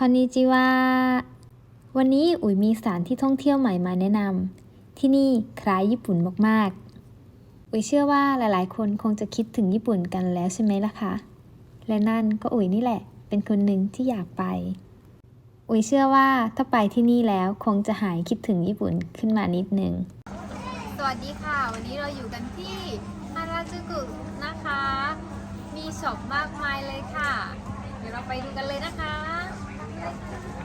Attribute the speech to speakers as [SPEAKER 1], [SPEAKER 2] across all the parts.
[SPEAKER 1] คอนนิจิวาวันนี้อุ๋ยมีสถานที่ท่องเที่ยวใหม่มาแนะนำ ที่นี่คล้ายญี่ปุ่นมากๆ อุ๋ยเชื่อว่าหลายๆ คนคงจะคิดถึงญี่ปุ่นกันแล้วใช่ไหมล่ะคะ และนั่นก็อุ๋ยนี่แหละ เป็นคนหนึ่งที่อยากไป อุ๋ยเชื่อว่าถ้าไปที่นี่แล้วคงจะหายคิดถึงญี่ปุ่นขึ้นมานิดนึง
[SPEAKER 2] สวัสดีค่ะ วันนี้เราอยู่กันที่ฮาราจูกุนะคะ มีช็อปมากมายเลยค่ะ เดี๋ยวเราไปดูกันเลยนะคะ Thank you.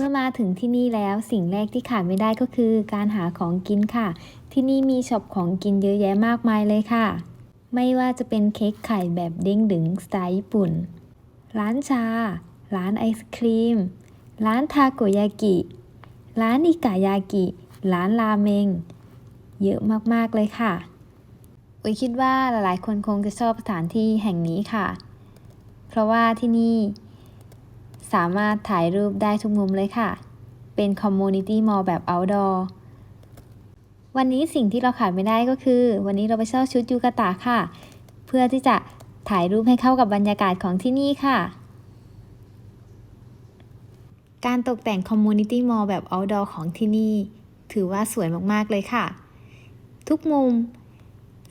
[SPEAKER 2] เมื่
[SPEAKER 1] อมาถึงที่นี่แล้วสิ่งแรกที่ขาดไม่ได้ก็คือการหาของกินค่ะ ที่นี่มีช็อปของกินเยอะแยะมากมายเลยค่ะ ไม่ว่าจะเป็นเค้กไข่แบบเด้งดึงสไตล์ญี่ปุ่น ร้านชา ร้านไอศครีม ร้านทาโกยากิ ร้านอิกายากิ ร้านราเมง เยอะมากๆเลยค่ะอุยคิดว่าหลายๆ คนคงจะชอบสถานที่แห่งนี้ค่ะ เพราะว่าที่นี่ สามารถถ่ายรูปได้ทุกมุมเลยค่ะ เป็นคอมมูนิตี้มอลล์แบบ outdoor วันนี้สิ่งที่เราขาดไม่ได้ก็คือ วันนี้เราไปเช่าชุดยูกาตะค่ะ เพื่อที่จะถ่ายรูปให้เข้ากับบรรยากาศของที่นี่ค่ะ การตกแต่งคอมมูนิตี้มอลล์แบบ outdoor ของที่นี่ ถือว่าสวยมากๆเลยค่ะ ทุกมุม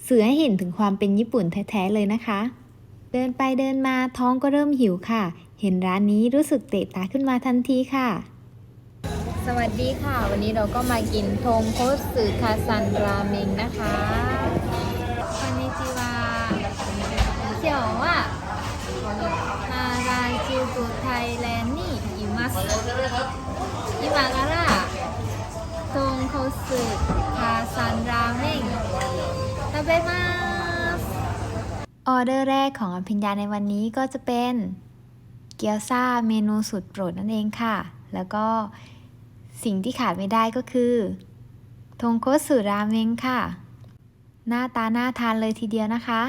[SPEAKER 1] สื่อให้เห็นถึงความเป็นญี่ปุ่นแท้ ๆ เลยนะคะ เดินไปเดินมาท้องก็เริ่มหิวค่ะ เห็นร้านนี้รู้สึกเตะตาขึ้นมาทันทีค่ะ
[SPEAKER 2] สวัสดีค่ะ วันนี้เราก็มากินทงโคสึคาซันราเมงนะคะคอนิจิวาเขียวว่าาราจิวกุไทยแลนด์นี่อิมัสอิมาการะทงโคสึคาซันราเมงทาเบมา
[SPEAKER 1] ออเดอร์แรกของอภิญญาในวันนี้ก็จะเป็น เกี๊ยวซ่าเมนูสุดโปรดนั่นเองค่ะ แล้วก็สิ่งที่ขาดไม่ได้ก็คือทงโคสึราเมงค่ะ หน้าตาน่าทานเลยทีเดียวนะคะ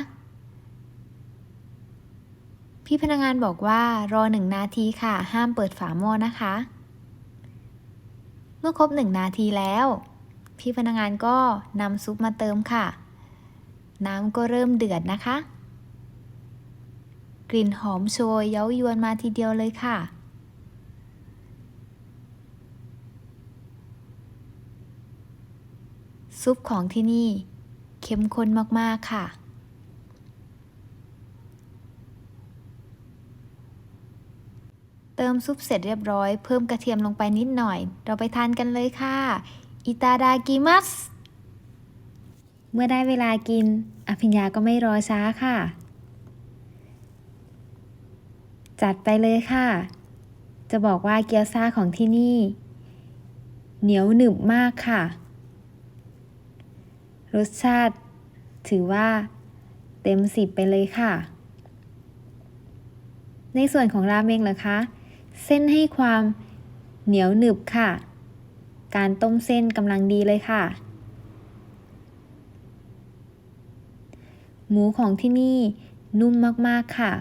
[SPEAKER 1] พี่พนักงานบอกว่ารอหนึ่งนาทีค่ะ ห้ามเปิดฝาหม้อนะคะ เมื่อครบหนึ่งนาทีแล้ว พี่พนักงานก็นำซุปมาเติมค่ะ น้ำก็เริ่มเดือดนะคะ กลิ่นหอมโชยเย้ายวนมาทีเดียวเลยค่ะ ซุปของที่นี่เข้มข้นมาก ๆ ค่ะ เติมซุปเสร็จเรียบร้อย เพิ่มกระเทียมลงไปนิดหน่อย เราไปทานกันเลยค่ะ อิตาดากิมัส เมื่อได้เวลากิน อภิญญาก็ไม่รอช้าค่ะ จัดไปเลยค่ะ จะบอกว่าเกี๊ยวซ่าของที่นี่ เหนียวหนึบมากค่ะ รสชาติ ถือว่า เต็มสิบไปเลยค่ะ ในส่วนของราเมงเหรอคะ เส้นให้ความเหนียวหนึบค่ะ การต้มเส้นกำลังดีเลยค่ะ หมูของที่นี่นุ่มมากๆค่ะ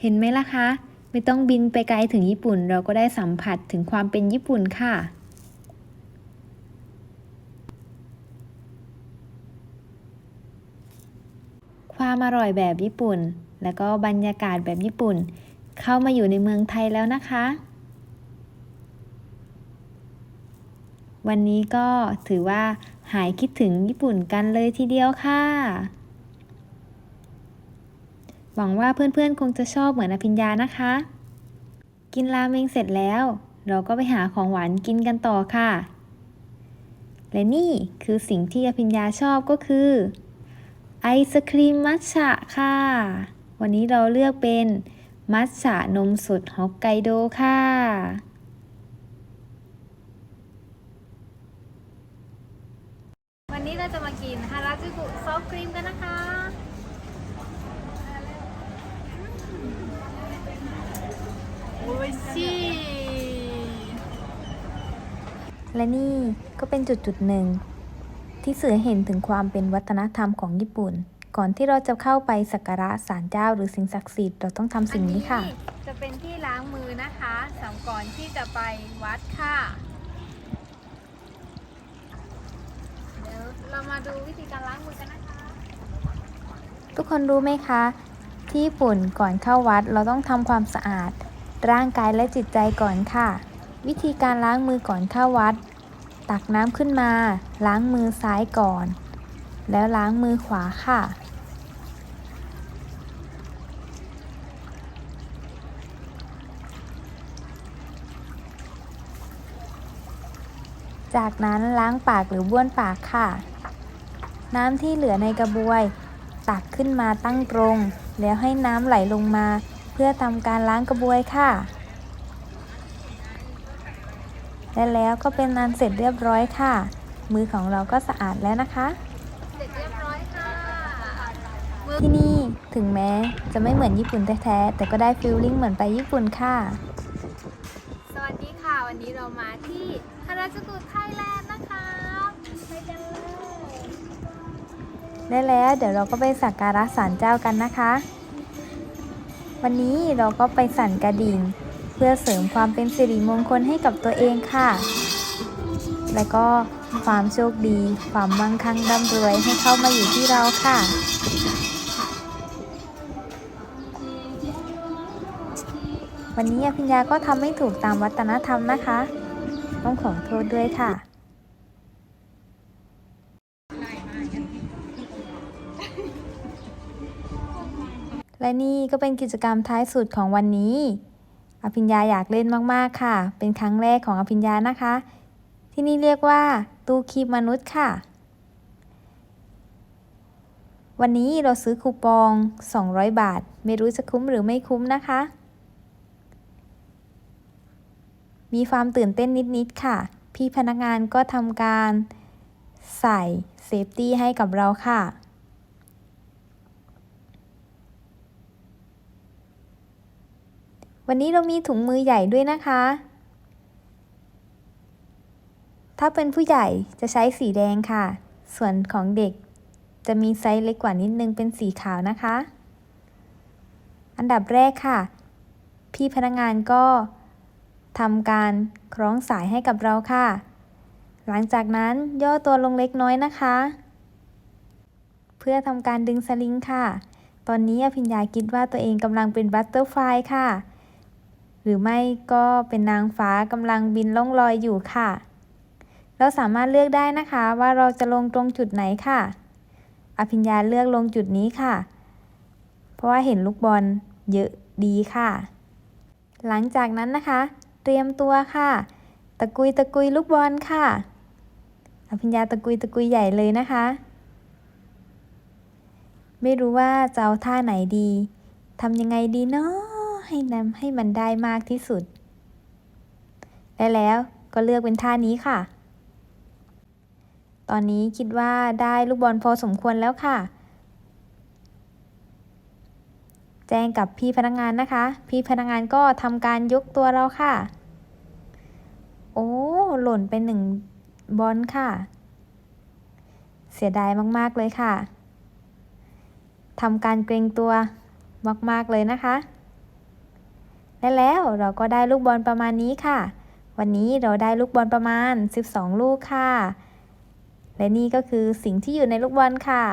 [SPEAKER 1] เห็นไหมล่ะคะ ไม่ต้องบินไปไกลถึงญี่ปุ่น เราก็ได้สัมผัสถึงความเป็นญี่ปุ่นค่ะ ความอร่อยแบบญี่ปุ่น และก็บรรยากาศแบบญี่ปุ่น เข้ามาอยู่ในเมืองไทยแล้วนะคะ วันนี้ก็ถือว่าหายคิดถึงญี่ปุ่นกันเลยทีเดียวค่ะ หวังว่าเพื่อนๆ คงจะชอบเหมือนอภิญญานะคะ กินราเมงเสร็จแล้ว เราก็ไปหาของหวานกินกันต่อค่ะ และนี่คือสิ่งที่อภิญญาชอบก็คือ ไอศครีมมัทฉะค่ะ วันนี้เราเลือกเป็นมัทฉะนมสดฮอกไกโดค่ะ
[SPEAKER 2] วันนี้เราจะมากินฮาราจูกุซอฟต์ครีมกันนะคะ
[SPEAKER 1] และนี่ก็เป็นจุดจุดหนึ่ง ที่สื่อเห็นถึงความเป็นวัฒนธรรมของญี่ปุ่น ก่อนที่เราจะเข้าไปสักการะศาลเจ้าหรือสิ่งศักดิ์สิทธิ์เราต้องทำสิ่งนี้ค่ะ
[SPEAKER 2] จะเป็นที่ล้างมือนะคะสำก่อนที่จะไปวัดค่ะ เดี๋ยวเรามาดูวิธีการล้างมือกันนะคะ
[SPEAKER 1] ทุกคนรู้ไหมคะ ที่ญี่ปุ่นก่อนเข้าวัดเราต้องทำความสะอาด ร่างกายและจิตใจก่อนค่ะ วิธีการล้างมือก่อนเข้าวัด ตักน้ำขึ้นมา ล้างมือซ้ายก่อน แล้วล้างมือขวาค่ะจากนั้นล้างปากหรือบ้วนปากค่ะ น้ำที่เหลือในกระบวย ตักขึ้นมาตั้งตรง แล้วให้น้ำไหลลงมา พื่อทำการล้างกระบวยค่ะ และแล้วก็เป็นนันเสร็จเรียบร้อยค่ะ มือของเราก็สะอาดแล้วนะคะ
[SPEAKER 2] เสร็จเรียบร้อยค่ะมือ
[SPEAKER 1] ที่นี่ถึงแม้จะไม่เหมือนญี่ปุ่นแท้ๆแต่ก็ได้ฟิลลิ่งเหมือนไปญี่ปุ่นค่ะ
[SPEAKER 2] สวัสดีค่ะ วันนี้เรามาที่ฮาราจูกุไทยแลนด์นะคะไปกันเลย
[SPEAKER 1] ได้แล้วเดี๋ยวเราก็ไปสักการะศาลเจ้ากันนะคะ วันนี้เราก็ไปสั่นกระดิ่ง เพื่อเสริมความเป็นสิริมงคลให้กับตัวเองค่ะ และก็ความโชคดี ความมั่งคั่งร่ำรวยให้เข้ามาอยู่ที่เราค่ะ วันนี้อภิญญาก็ทำไม่ถูกตามวัฒนธรรมนะคะ ต้องขอโทษด้วยค่ะ และนี่ก็เป็นกิจกรรมท้ายสุดของวันนี้ อภิญญาอยากเล่นมากๆค่ะ เป็นครั้งแรกของอภิญญานะคะ ที่นี่เรียกว่า ตู้คีบมนุษย์ค่ะ วันนี้เราซื้อคูปอง 200 บาท ไม่รู้จะคุ้มหรือไม่คุ้มนะคะ มีความตื่นเต้นนิด ๆ ค่ะ พี่พนักงานก็ทำการใส่เซฟตี้ให้กับเราค่ะ วันนี้เรามีถุงมือใหญ่ด้วยนะคะ ถ้าเป็นผู้ใหญ่จะใช้สีแดงค่ะ ส่วนของเด็กจะมีไซส์เล็กกว่านิดนึงเป็นสีขาวนะคะ อันดับแรกค่ะ พี่พนักงานก็ทำการคล้องสายให้กับเราค่ะ หลังจากนั้นย่อตัวลงเล็กน้อยนะคะ เพื่อทำการดึงสลิงค่ะ ตอนนี้อภิญญาคิดว่าตัวเองกำลังเป็นบัตเตอร์ไฟลายค่ะ รือไม่ก็เป็นนางฟ้ากำลังบินล่องลอยอยู่ค่ะ เราสามารถเลือกได้นะคะว่าเราจะลงตรงจุดไหนค่ะ อภิญญาเลือกลงจุดนี้ค่ะ เพราะว่าเห็นลูกบอลเยอะดีค่ะ หลังจากนั้นนะคะ เตรียมตัวค่ะ ตะกุยตะกุยลูกบอลค่ะ อภิญญาตะกุยตะกุยใหญ่เลยนะคะ ไม่รู้ว่าจะเอาท่าไหนดีทำยังไงดีเนาะ ให้นำให้มันได้มากที่สุด และแล้วก็เลือกเป็นท่านี้ค่ะ ตอนนี้คิดว่าได้ลูกบอลพอสมควรแล้วค่ะ แจ้งกับพี่พนักงานนะคะ พี่พนักงานก็ทำการยกตัวเราค่ะ โอ้ หล่นไปหนึ่งบอลค่ะ เสียดายมากๆเลยค่ะทำการเกรงตัวมาก ๆ เลยนะคะ และแล้วเราก็ได้ลูกบอลประมาณนี้ค่ะ วันนี้เราได้ลูกบอลประมาณ 12 ลูกค่ะ และนี่ก็คือสิ่งที่อยู่ในลูกบอลค่ะ